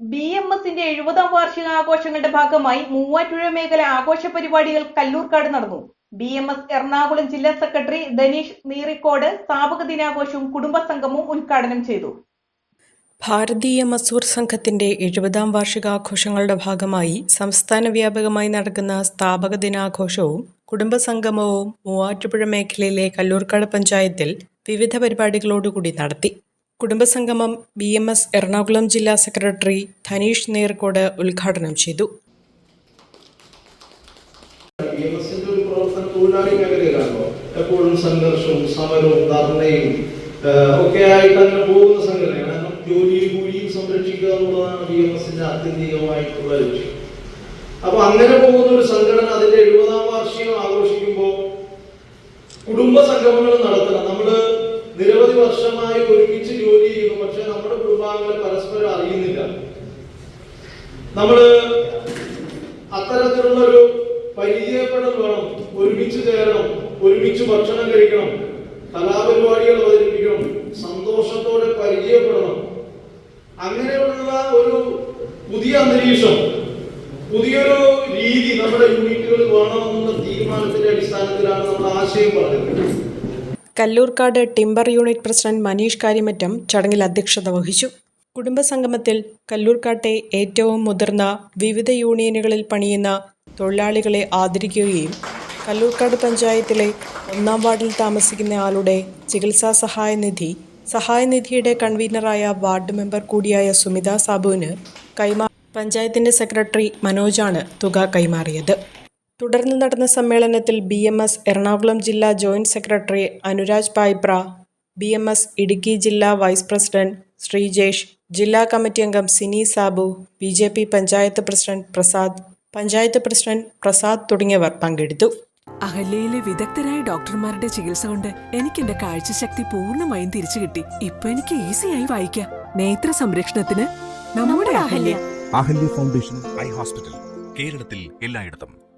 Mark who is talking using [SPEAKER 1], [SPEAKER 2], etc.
[SPEAKER 1] B M എസിന്റെ എഴുപതാം വാർഷിക ആഘോഷങ്ങളുടെ ഭാഗമായി മൂവാറ്റുപുഴ മേഖല ആഘോഷ പരിപാടികൾ കല്ലൂർക്കാട് നടന്നു. ബി എം എസ് എറണാകുളം ജില്ലാ സെക്രട്ടറി ധനീഷ് നീറിക്കോട് സ്ഥാപക ദിനാഘോഷവും കുടുംബസംഗമവും ഉദ്ഘാടനം ചെയ്തു.
[SPEAKER 2] ഭാരതീയ മസൂർ സംഘത്തിന്റെ എഴുപതാം വാർഷികാഘോഷങ്ങളുടെ ഭാഗമായി സംസ്ഥാന വ്യാപകമായി നടക്കുന്ന സ്ഥാപക ദിനാഘോഷവും കുടുംബസംഗമവും മൂവാറ്റുപുഴ മേഖലയിലെ കല്ലൂർക്കാട് പഞ്ചായത്തിൽ വിവിധ പരിപാടികളോടുകൂടി നടത്തി. കുടുംബസംഗമം ബി എം എസ് എറണാകുളം ജില്ലാ സെക്രട്ടറി ധനീഷ് നേർക്കോട് ഉദ്ഘാടനം ചെയ്തു.
[SPEAKER 3] എപ്പോഴും സംഘർഷവും സമരവും ധർണയും ഒക്കെ ആയിട്ട് അങ്ങനെ പോകുന്ന സംഘടനയാണ്. കാരണം ജോലിയും കൂലിയും സംരക്ഷിക്കുക എന്നുള്ളതാണ് ബി എം എസിന്റെ ആത്യന്തികമായിട്ടുള്ള ലക്ഷ്യം. അപ്പൊ അങ്ങനെ പോകുന്ന ഒരു സംഘടന അതിന്റെ എഴുപതാം വാർഷികം ആഘോഷിക്കുമ്പോൾ കുടുംബ സംഗമങ്ങൾ നടത്തണം. നമ്മൾ നിരവധി വർഷമായി ഒരുമിച്ച് ജോലി ചെയ്യുന്നു. പക്ഷെ നമ്മുടെ കുടുംബാംഗങ്ങൾ പരസ്പരം അറിയുന്നില്ല. നമ്മൾ അത്തരത്തിലുള്ള ഒരു പരിചയപ്പെടൽ വേണം. ഒരുമിച്ച് ചേരണം. ഒരുമിച്ച് ഭക്ഷണം കഴിക്കണം. കലാപരിപാടികൾ അവതരിപ്പിക്കണം. സന്തോഷത്തോടെ പരിചയപ്പെടണം. അങ്ങനെയുള്ള ഒരു പുതിയ അന്തരീക്ഷം പുതിയൊരു രീതി നമ്മുടെ യൂണിറ്റുകളിൽ വേണമെന്നുള്ള തീരുമാനത്തിന്റെ അടിസ്ഥാനത്തിലാണ് നമ്മൾ ആശയം പറഞ്ഞത്.
[SPEAKER 2] Kallurkad timber unit president Manish Karyamattam ചടങ്ങിൽ അധ്യക്ഷത വഹിച്ചു. കുടുംബസംഗമത്തിൽ കല്ലൂർക്കാട്ടെ ഏറ്റവും മുതിർന്ന വിവിധ യൂണിയനുകളിൽ പണിയുന്ന തൊഴിലാളികളെ ആദരിക്കുകയും കല്ലൂർക്കാട് പഞ്ചായത്തിലെ ഒന്നാം വാർഡിൽ താമസിക്കുന്ന ആളുടെ ചികിത്സാ സഹായ സഹായനിധി സഹായനിധിയുടെ കൺവീനറായ വാർഡ് മെമ്പർ കൂടിയായ സുമിത സാബുവിന് കൈമാ പഞ്ചായത്തിന്റെ സെക്രട്ടറി മനോജാണ് തുക കൈമാറിയത്. തുടർന്ന് നടന്ന സമ്മേളനത്തിൽ ബി എം എസ് എറണാകുളം ജില്ലാ joint secretary Anuraj Payipra B M S Idukki ജില്ലാ വൈസ് പ്രസിഡന്റ് ശ്രീജേഷ് ജില്ലാ കമ്മിറ്റി അംഗം Sini Sabu B J P panchayat president Prasad panchayat president Prasad തുടങ്ങിയവർ പങ്കെടുത്തു.
[SPEAKER 4] അഹല്യയിലെ വിദഗ്ധരായ ഡോക്ടർമാരുടെ ചികിത്സ കൊണ്ട് എനിക്ക് എന്റെ കാഴ്ചശക്തി പൂർണമായും തിരിച്ചു കിട്ടി. ഇപ്പൊ എനിക്ക് ഈസിയായി വായിക്കാം. നേത്ര സംരക്ഷണത്തിന് നമ്മുടെ Ahalya.
[SPEAKER 5] Ahalya foundation eye hospital
[SPEAKER 6] കേരളത്തിൽ എല്ലായിടത്തും.